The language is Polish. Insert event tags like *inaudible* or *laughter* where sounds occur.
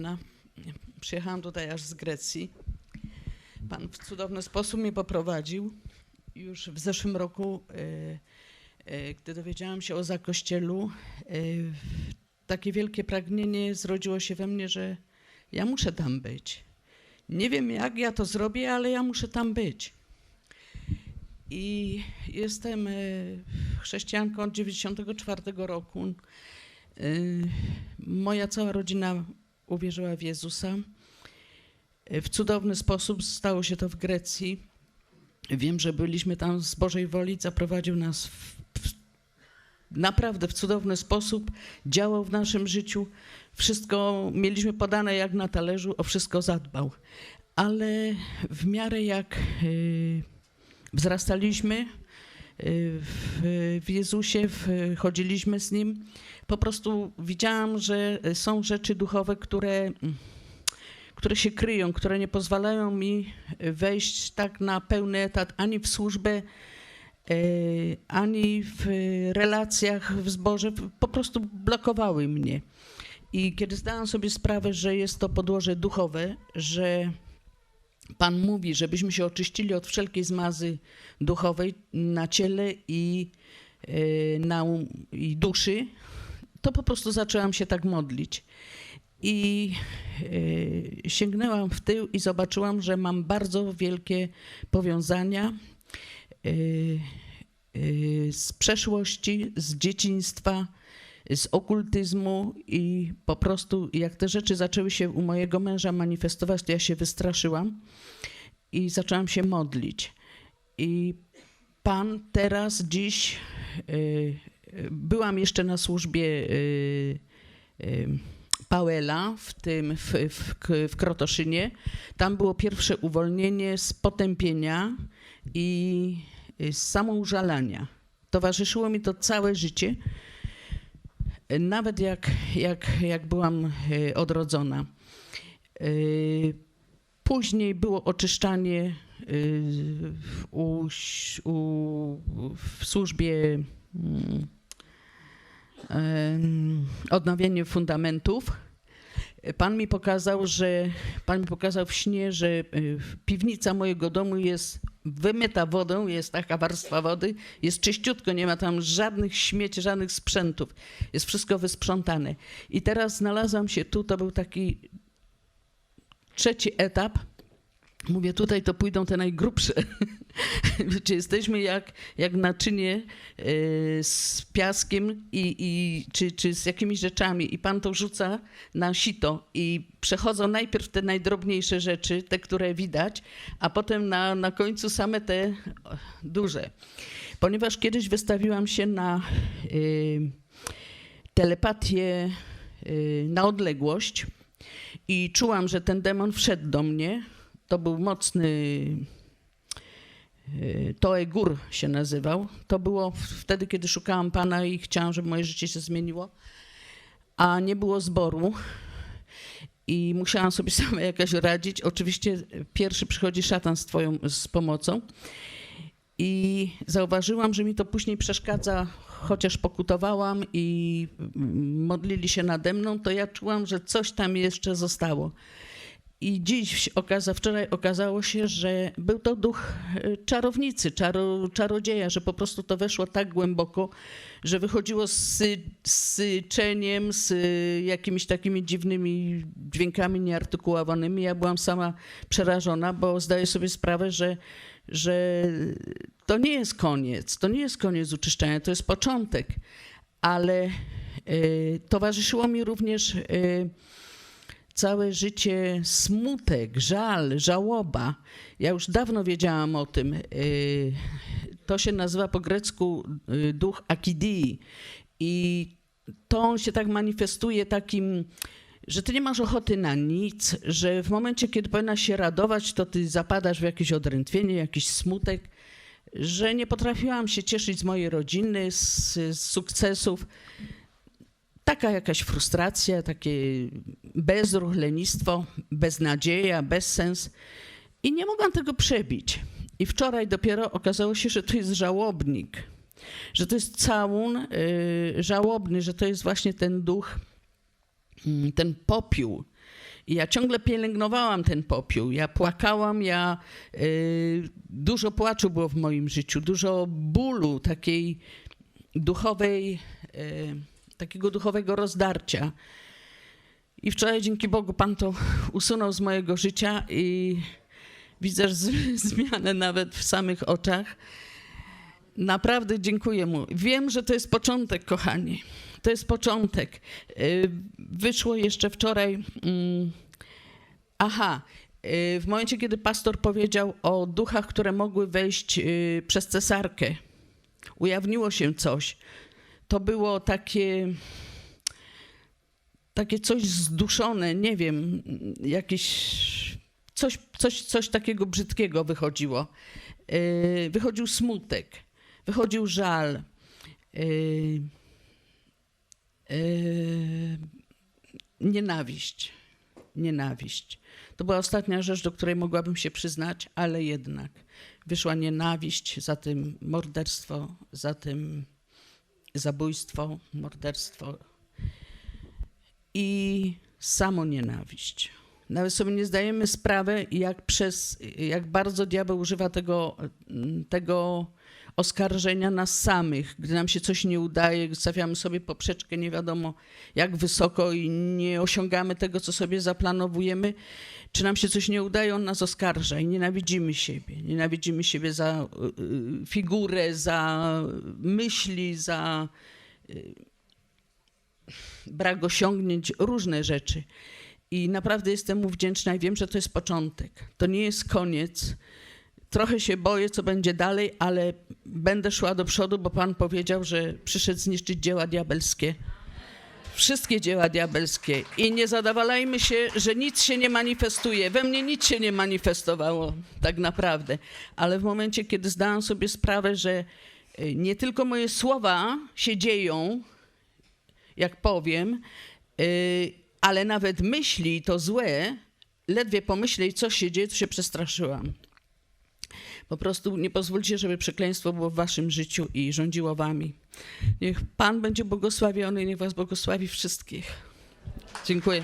Na- Przyjechałam tutaj aż z Grecji. Pan w cudowny sposób mnie poprowadził. Już w zeszłym roku, e, e, gdy dowiedziałam się o zakościelu, e, takie wielkie pragnienie zrodziło się we mnie, że ja muszę tam być. Nie wiem, jak ja to zrobię, ale ja muszę tam być. I jestem chrześcijanką od 94 roku. Moja cała rodzina uwierzyła w Jezusa. W cudowny sposób stało się to w Grecji. Wiem, że byliśmy tam z Bożej woli, zaprowadził nas w, w, naprawdę w cudowny sposób, działał w naszym życiu. Wszystko mieliśmy podane jak na talerzu, o wszystko zadbał. Ale w miarę jak y, wzrastaliśmy w, w Jezusie, w, chodziliśmy z Nim, po prostu widziałam, że są rzeczy duchowe, które, które się kryją, które nie pozwalają mi wejść tak na pełny etat ani w służbę, e, ani w relacjach w zborze. Po prostu blokowały mnie. I kiedy zdałam sobie sprawę, że jest to podłoże duchowe, że Pan mówi, żebyśmy się oczyścili od wszelkiej zmazy duchowej na ciele i, e, na, um- i duszy, to po prostu zaczęłam się tak modlić. I e, sięgnęłam w tył i zobaczyłam, że mam bardzo wielkie powiązania e, z przeszłości, z dzieciństwa, z okultyzmu i po prostu jak te rzeczy zaczęły się u mojego męża manifestować, to ja się wystraszyłam i zaczęłam się modlić. I Pan teraz, dziś, y, byłam jeszcze na służbie y, y, Pawela w tym w, w, w Krotoszynie. Tam było pierwsze uwolnienie z potępienia i y, z samoużalania. Towarzyszyło mi to całe życie, nawet jak, jak, jak byłam y, odrodzona. Y, Później było oczyszczanie y, u, u, w służbie mm, odnowienie fundamentów. Pan mi pokazał, że pan mi pokazał w śnie, że piwnica mojego domu jest wymyta wodą, jest taka warstwa wody, jest czyściutko, nie ma tam żadnych śmieci, żadnych sprzętów. Jest wszystko wysprzątane. I teraz znalazłam się tu, to był taki trzeci etap. Mówię, tutaj to pójdą te najgrubsze. *laughs* Wiecie, jesteśmy jak, jak naczynie e, z piaskiem i, i, czy, czy z jakimiś rzeczami i Pan to rzuca na sito i przechodzą najpierw te najdrobniejsze rzeczy, te, które widać, a potem na, na końcu same te o, duże. Ponieważ kiedyś wystawiłam się na y, telepatię y, na odległość i czułam, że ten demon wszedł do mnie. To był mocny y, Toe Gór się nazywał. To było wtedy, kiedy szukałam Pana i chciałam, żeby moje życie się zmieniło, a nie było zboru. I musiałam sobie *laughs* sama jakoś radzić. Oczywiście pierwszy przychodzi szatan z twoją z pomocą. I zauważyłam, że mi to później przeszkadza, chociaż pokutowałam i modlili się nade mną, to ja czułam, że coś tam jeszcze zostało. I dziś, okaza, wczoraj okazało się, że był to duch y, czarownicy, czaro, czarodzieja, że po prostu to weszło tak głęboko, że wychodziło z, sy- z syczeniem, z jakimiś takimi dziwnymi dźwiękami nieartykułowanymi. Ja byłam sama przerażona, bo zdaję sobie sprawę, że, że to nie jest koniec, to nie jest koniec uczyszczania, to jest początek. Ale y, towarzyszyło mi również y, całe życie smutek, żal, żałoba. Ja już dawno wiedziałam o tym. Y, To się nazywa po grecku y, duch akidii. I to on się tak manifestuje takim, że ty nie masz ochoty na nic, że w momencie, kiedy powinna się radować, to ty zapadasz w jakieś odrętwienie, jakiś smutek, że nie potrafiłam się cieszyć z mojej rodziny, z, z sukcesów taka jakaś frustracja, takie bezruch, lenistwo, beznadzieja, bezsens. I nie mogłam tego przebić. I wczoraj dopiero okazało się, że to jest żałobnik, że to jest całun y, żałobny, że to jest właśnie ten duch, mm, ten popiół. I ja ciągle pielęgnowałam ten popiół. Ja płakałam, ja y, dużo płaczu było w moim życiu, dużo bólu, takiej duchowej, y, takiego duchowego rozdarcia. I wczoraj dzięki Bogu Pan to usunął z mojego życia i widzę *laughs* zmianę nawet w samych oczach. Naprawdę dziękuję mu. Wiem, że to jest początek, kochani. To jest początek. Y, Wyszło jeszcze wczoraj. mm, Aha, y, w momencie, kiedy pastor powiedział o duchach, które mogły wejść y, przez cesarkę, ujawniło się coś. To było takie takie coś zduszone, nie wiem, jakieś coś, coś, coś takiego brzydkiego wychodziło. Yy, Wychodził smutek, wychodził żal. yy, yy, Nienawiść. Nienawiść. To była ostatnia rzecz, do której mogłabym się przyznać, ale jednak wyszła nienawiść, za tym morderstwo, za tym zabójstwo, morderstwo i samonienawiść. Nawet sobie nie zdajemy sprawy, jak, przez, jak bardzo diabeł używa tego, tego oskarżenia nas samych. Gdy nam się coś nie udaje, stawiamy sobie poprzeczkę nie wiadomo jak wysoko i nie osiągamy tego, co sobie zaplanowujemy, czy nam się coś nie udaje, on nas oskarża i nienawidzimy siebie. Nienawidzimy siebie za y, y, figurę, za myśli, za brak osiągnięć, różne rzeczy. I naprawdę jestem mu wdzięczna i wiem, że to jest początek. To nie jest koniec. Trochę się boję, co będzie dalej, ale będę szła do przodu, bo Pan powiedział, że przyszedł zniszczyć dzieła diabelskie. Wszystkie dzieła diabelskie. I nie zadawalajmy się, że nic się nie manifestuje. We mnie nic się nie manifestowało, tak naprawdę. Ale w momencie, kiedy zdałam sobie sprawę, że y, nie tylko moje słowa się dzieją, jak powiem, y, ale nawet myśli to złe, ledwie pomyśleć, co się dzieje, to się przestraszyłam. Po prostu nie pozwólcie, żeby przekleństwo było w waszym życiu i rządziło wami. Niech Pan będzie błogosławiony, niech was błogosławi wszystkich. Dziękuję.